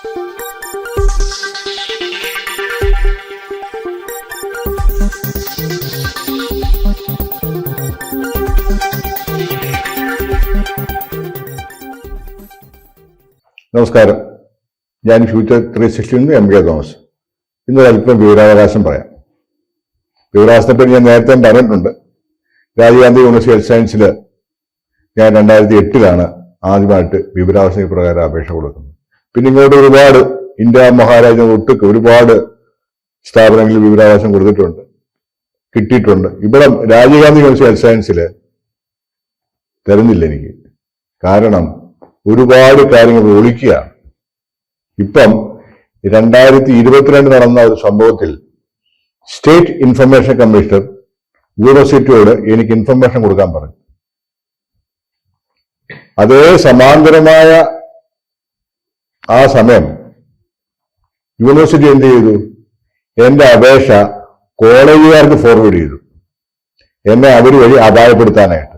നമസ്കാരം. ഞാൻ future three സിക്സ്റ്റിയിൽ നിന്ന് എം കെ തോമസ്. ഇന്നൊരല്പം വിവരാവകാശം പറയാം. വിവരാവകാശത്തെപ്പറ്റി ഞാൻ നേരത്തെ പറഞ്ഞിട്ടുണ്ട്. രാജീവ് ഗാന്ധി യൂണിവേഴ്സിറ്റി ഹെൽത്ത് സയൻസിൽ ഞാൻ രണ്ടായിരത്തി എട്ടിലാണ് ആദ്യമായിട്ട് വിവരാവകാശ പ്രകാരം അപേക്ഷ കൊടുക്കുന്നത്. പിന്നെ ഇങ്ങോട്ട് ഒരുപാട് ഇന്ത്യ മഹാരാജ ഒട്ടുക്ക് ഒരുപാട് സ്ഥാപനങ്ങളിൽ വിവരാവകാശം കൊടുത്തിട്ടുണ്ട് കിട്ടിയിട്ടുണ്ട്. ഇവിടെ രാജീവ് ഗാന്ധി യൂണിവേഴ്സിറ്റി ഹെൽത്ത് സയൻസിൽ തരുന്നില്ല എനിക്ക്. കാരണം ഒരുപാട് കാര്യങ്ങൾ ഒളിക്കുകയാണ് ഇപ്പം രണ്ടായിരത്തി ഇരുപത്തിരണ്ട് നടന്ന ഒരു സംഭവത്തിൽ സ്റ്റേറ്റ് ഇൻഫർമേഷൻ കമ്മീഷണർ യൂണിവേഴ്സിറ്റിയോട് എനിക്ക് ഇൻഫർമേഷൻ കൊടുക്കാൻ പറഞ്ഞു. അതേ സമാന്തരമായ ആ സമയം യൂണിവേഴ്സിറ്റി എന്ത് ചെയ്തു? എന്റെ അപേക്ഷ കോളേജുകാർക്ക് ഫോർവേഡ് ചെയ്തു. എന്നെ അവർ വഴി അപായപ്പെടുത്താനായിട്ട്.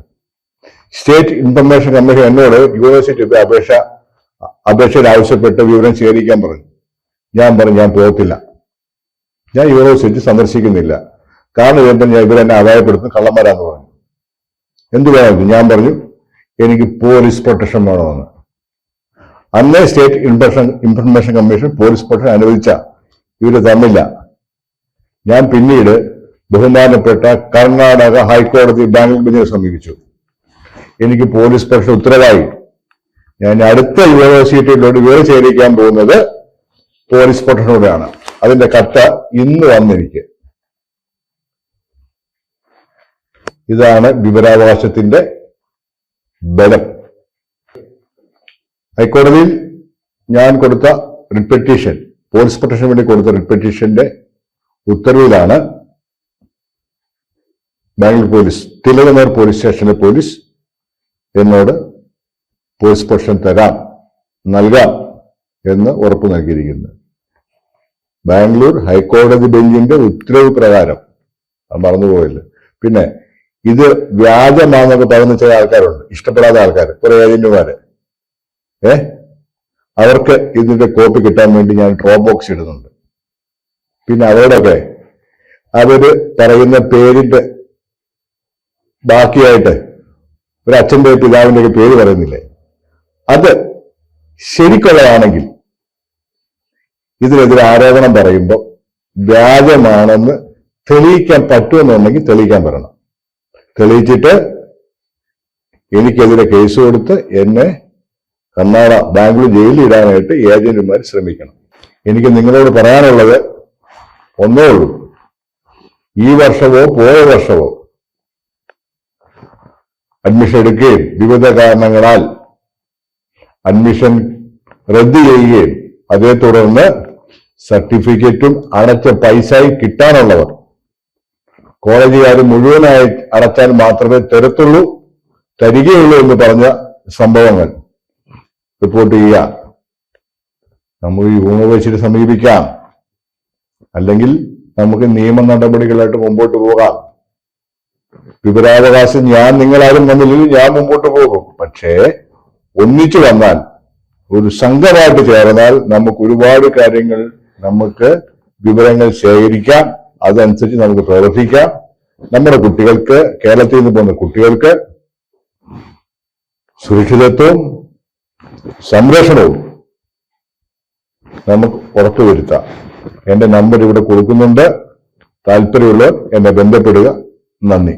സ്റ്റേറ്റ് ഇൻഫർമേഷൻ കമ്മീഷൻ എന്നോട് യൂണിവേഴ്സിറ്റി അപേക്ഷ അപേക്ഷയിൽ ആവശ്യപ്പെട്ട് വിവരം ശേഖരിക്കാൻ പറഞ്ഞു. ഞാൻ പറഞ്ഞു ഞാൻ പോകത്തില്ല. ഞാൻ യൂണിവേഴ്സിറ്റി സന്ദർശിക്കുന്നില്ല. കാരണം ഇതെന്താ ഞാൻ ഇവരെന്നെ അപായപ്പെടുത്തുന്ന കള്ളന്മാരാന്ന് പറഞ്ഞു. എന്ത് വേണം ഞാൻ പറഞ്ഞു എനിക്ക് പോലീസ് പ്രൊട്ടക്ഷൻ വേണമെന്ന്. അന്നേ state information information commission police protection അനുവദിച്ച ഇവർ തന്നില്ല ഞാൻ പിന്നീട് ബഹുമാനപ്പെട്ട കർണാടക ഹൈക്കോടതി ബാംഗ്ലൂർ ബെഞ്ചിനെ സമീപിച്ചു. എനിക്ക് പോലീസ് പ്രൊട്ടക്ഷൻ ഉത്തരവായി. ഞാൻ അടുത്ത യൂണിവേഴ്സിറ്റിയിലോട്ട് വിവരം ചേരിക്കാൻ പോകുന്നത് പോലീസ് പ്രൊട്ടക്ഷനോടെയാണ് അതിന്റെ കട്ട ഇന്ന് വന്നെനിക്ക്. ഇതാണ് വിവരാവകാശത്തിന്റെ ബലം. ഹൈക്കോടതിയിൽ ഞാൻ കൊടുത്ത റിപ്പറ്റീഷൻ പോലീസ് പ്രൊട്ടക്ഷന് വേണ്ടി കൊടുത്ത റിപ്പറ്റീഷന്റെ ഉത്തരവിലാണ് ബാംഗ്ലൂർ പോലീസ് തിലകനഗർ പോലീസ് സ്റ്റേഷനിലെ പോലീസ് എന്നോട് പോലീസ് പ്രൊട്ടക്ഷൻ തരാം നൽകാം എന്ന് ഉറപ്പ് നൽകിയിരിക്കുന്നത് ബാംഗ്ലൂർ ഹൈക്കോടതി ബെഞ്ചിന്റെ ഉത്തരവ് പ്രകാരം മറന്നുപോയില്ല പിന്നെ ഇത് വ്യാജമാണെന്നൊക്കെ പറയുന്ന ചില ആൾക്കാരുണ്ട് ഇഷ്ടപ്പെടാത്ത ആൾക്കാർ കുറെ ഏജന്റുമാര്. ഏ? അവർക്ക് ഇതിന്റെ കോപ്പി കിട്ടാൻ വേണ്ടി ഞാൻ ഡ്രോ ബോക്സ് ഇടുന്നുണ്ട്. പിന്നെ അവരോടൊക്കെ അവർ പറയുന്ന പേരിന്റെ ബാക്കിയായിട്ട് ഒരു അച്ഛന്റെ പിതാവിന്റെ ഒക്കെ പേര് പറയുന്നില്ലേ? അത് ശരിക്കുള്ളതാണെങ്കിൽ ഇതിനെതിരെ ആരോപണം പറയുമ്പോൾ വ്യാജമാണെന്ന് തെളിയിക്കാൻ പറ്റുമെന്നുണ്ടെങ്കിൽ തെളിയിക്കാൻ പറയണം. തെളിയിച്ചിട്ട് എനിക്കെതിരെ കേസ് കൊടുത്ത് എന്നെ കർണാടക ബാംഗ്ലൂർ ജയിലിൽ ഇടാനായിട്ട് ഏജന്റുമാർ ശ്രമിക്കണം. എനിക്ക് നിങ്ങളോട് പറയാനുള്ളത് ഒന്നേ ഉള്ളൂ. ഈ വർഷമോ പോയ വർഷമോ അഡ്മിഷൻ എടുക്കുകയും വിവിധ കാരണങ്ങളാൽ അഡ്മിഷൻ റദ്ദ് ചെയ്യുകയും അതേ തുടർന്ന് സർട്ടിഫിക്കറ്റും അടച്ച പൈസയും കിട്ടാനുള്ളവർ കോളേജുകാർ മുഴുവനായി അടച്ചാൽ മാത്രമേ തരത്തുള്ളൂ തരികയുള്ളൂ എന്ന് പറഞ്ഞ സംഭവങ്ങൾ. റിപ്പോർട്ട് ചെയ്യുക. നമുക്ക് യൂണിവേഴ്സിറ്റി സമീപിക്കാം. അല്ലെങ്കിൽ നമുക്ക് നിയമ നടപടികളായിട്ട് മുമ്പോട്ട് പോകാം. വിവരാവകാശം ഞാൻ നിങ്ങളാരും വന്നില്ലെങ്കിൽ ഞാൻ മുമ്പോട്ട് പോകും. പക്ഷേ ഒന്നിച്ചു വന്നാൽ ഒരു സംഘമായിട്ട് ചേർന്നാൽ നമുക്ക് ഒരുപാട് കാര്യങ്ങൾ നമുക്ക് വിവരങ്ങൾ ശേഖരിക്കാം. അതനുസരിച്ച് നമുക്ക് പ്രവർത്തിക്കാം. നമ്മുടെ കുട്ടികൾക്ക് കേരളത്തിൽ നിന്ന് പോകുന്ന കുട്ടികൾക്ക് സുരക്ഷിതത്വവും സംരക്ഷണവും നമുക്ക് ഉറപ്പുവരുത്താം എന്റെ നമ്പർ ഇവിടെ കൊടുക്കുന്നുണ്ട്. താല്പര്യമുള്ളവർ എന്നെ ബന്ധപ്പെടുക. നന്ദി.